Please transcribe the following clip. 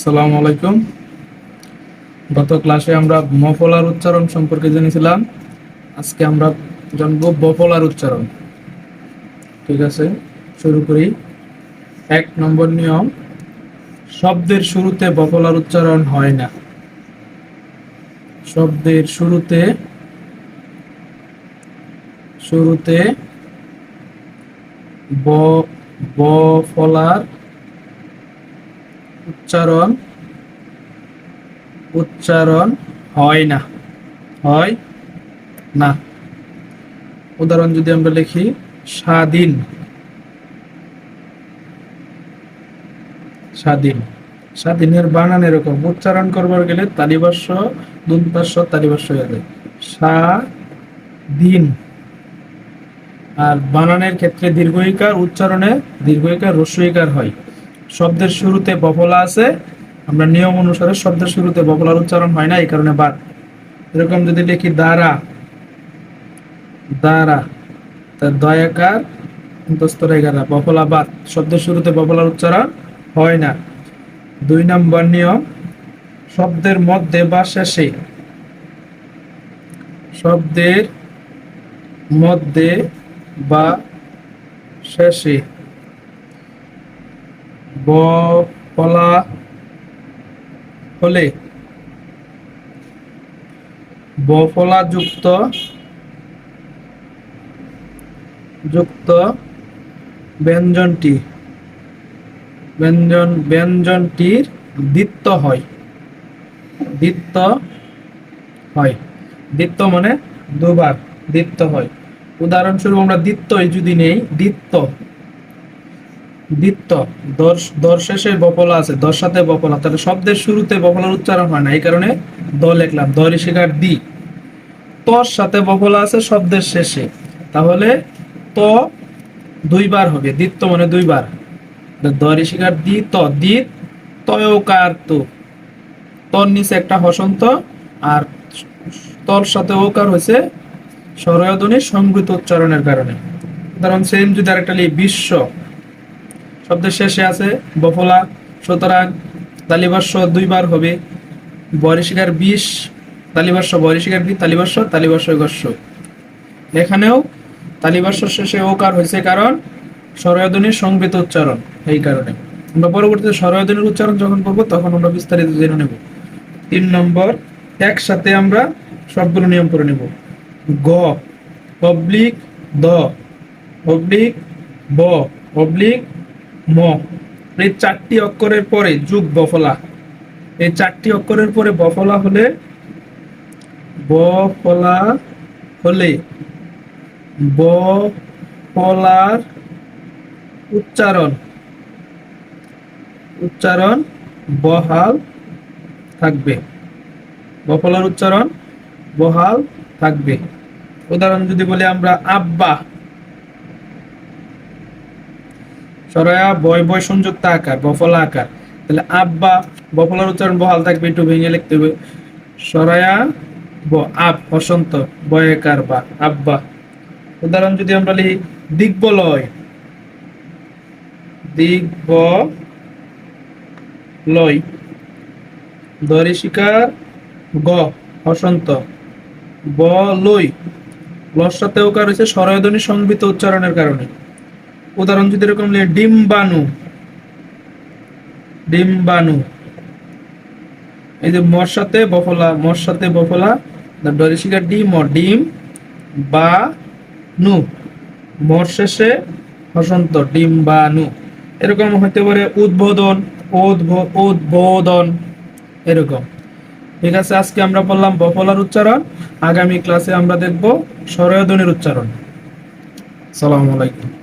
আসসালামু আলাইকুম। গত ক্লাসে আমরা মফলার উচ্চারণ সম্পর্কে জেনেছিলাম। আজকে আমরা জানব বফলার উচ্চারণ। ঠিক আছে, শুরু করি। এক নম্বর নিয়ম, শব্দের শুরুতে বফলার উচ্চারণ হয় না। শব্দের শুরুতে শুরুতে ব, বফলার উচ্চারণ উচ্চারণ হয় না। হয় না। উদাহরণ যদি আমরা লিখি, স্বাধীন। স্বাধীন। স্বাধীনের বানান এরকম। উচ্চারণ করবার গেলে তালিবাস্য দুন্তাস্য তালিবাস্য হয়ে যায়। স্বাধীন। আর বানানের ক্ষেত্রে দীর্ঘইকার উচ্চারণে দীর্ঘইকার, রস্যইকার হয়। শব্দের শুরুতে বফলা আছে, আমরা নিয়ম অনুসারে শব্দের শুরুতে বফলার উচ্চারণ হয় না, এই কারণে বাদ এরকম যদি লিখি দ্বারা দ্বারা তার দয়াকার রেখারা বফলা বাদ শব্দের শুরুতে বফলার উচ্চারণ হয় না। দুই নম্বর নিয়ম, শব্দের মধ্যে বা শেষে। শব্দের মধ্যে বা শেষে। বলা হলে বফলা যুক্ত যুক্ত ব্যঞ্জনটি ব্যঞ্জন ব্যঞ্জনটির দ্বিত্ব হয়। দ্বিত্ব হয়। দ্বিত্ব মানে দুবার দ্বিত্ব হয়। উদাহরণস্বরূপ আমরা দ্বিত্বই যদি নেই দ্বিত্ব দ্বিত্ব দর্শ, দর্শেষের বপলা আছে দর সাথে বপলা। তাহলে শব্দের শুরুতে বপলার উচ্চারণ হয় না, এই কারণে দ লিখলাম, দ ঋষিকার দি। তর সাথে বপলা আছে শব্দের শেষে। তাহলে ত দুইবার হবে, দ্বিত্ব মানে দুইবার। দ ঋষিকার দি, ত দি তয়কার তো তর নিচে একটা হসন্ত, আর তর সাথে ওকার হয়েছে স্বরয়ধ্বনি সংগৃত উচ্চারণের কারণে। উদাহরণ সেম যদি আরেকটা লিখি, বিশ্ব। শব্দের শেষে আছে বফলা সুতরাং তালিবাস্য দুইবার হবে। বরিশিকার বিষ তালিবাস্য বরিশিকার বি তালিবাস্য তালিবাস্য গস্য এখানেও তালিবাস্য শেষে ওকার হয়েছে কারণ স্বরয়ধ্বনির সংবৃত উচ্চারণ, এই কারণে। আমরা পরবর্তীতে স্বরয়ধ্বনির উচ্চারণ যখন করব, তখন আমরা বিস্তারিত জেনে নেব। তিন নম্বর, একসাথে আমরা সবগুলো নিয়ম করে নেব। গ, অবলিক দ, অবলিক ব, অবলিক ম। এই চারটি অক্ষরের পরে যুগ বফলা। এই চারটি অক্ষরের পরে বফলা হলে বফলা হলে, বফলার উচ্চারণ উচ্চারণ বহাল থাকবে। বফলার উচ্চারণ বহাল থাকবে। উদাহরণ যদি বলি আমরা, আব্বা। সরয়া, বয় বয় সংযুক্ত আকার, বফলা আকার। তাহলে আব্বা, বফলার উচ্চারণ বহাল থাকবে, একটু ভেঙে লিখতে হবে। সরয়া, ব, আব বসন্ত বয়কার বা আব্বা। উদাহরণ যদি আমরা লিখি, দিগ্বলয়। দিগ্ব লয় দরি গ বসন্ত ব লই লর সাথে ওকার হয়েছে? স্বরয়ধ্বনি সংবিত উচ্চারণের কারণে। উদাহরণ যদি এরকম ডিম্বাণু। ডিম্বাণু। এই যে মর সাথে বফলা মর সাথে বফলা ডরিশিকা ডিম ও ডিম বা নু মর শেষে হসন্ত ডিম বা নু এরকম হতে পারে উদ্বোধন উদ্বোধন। এরকম। ঠিক আছে, আজকে আমরা বললাম বফলার উচ্চারণ। আগামী ক্লাসে আমরা দেখব স্বরয়ধ্বনির উচ্চারণ। সালামু আলাইকুম।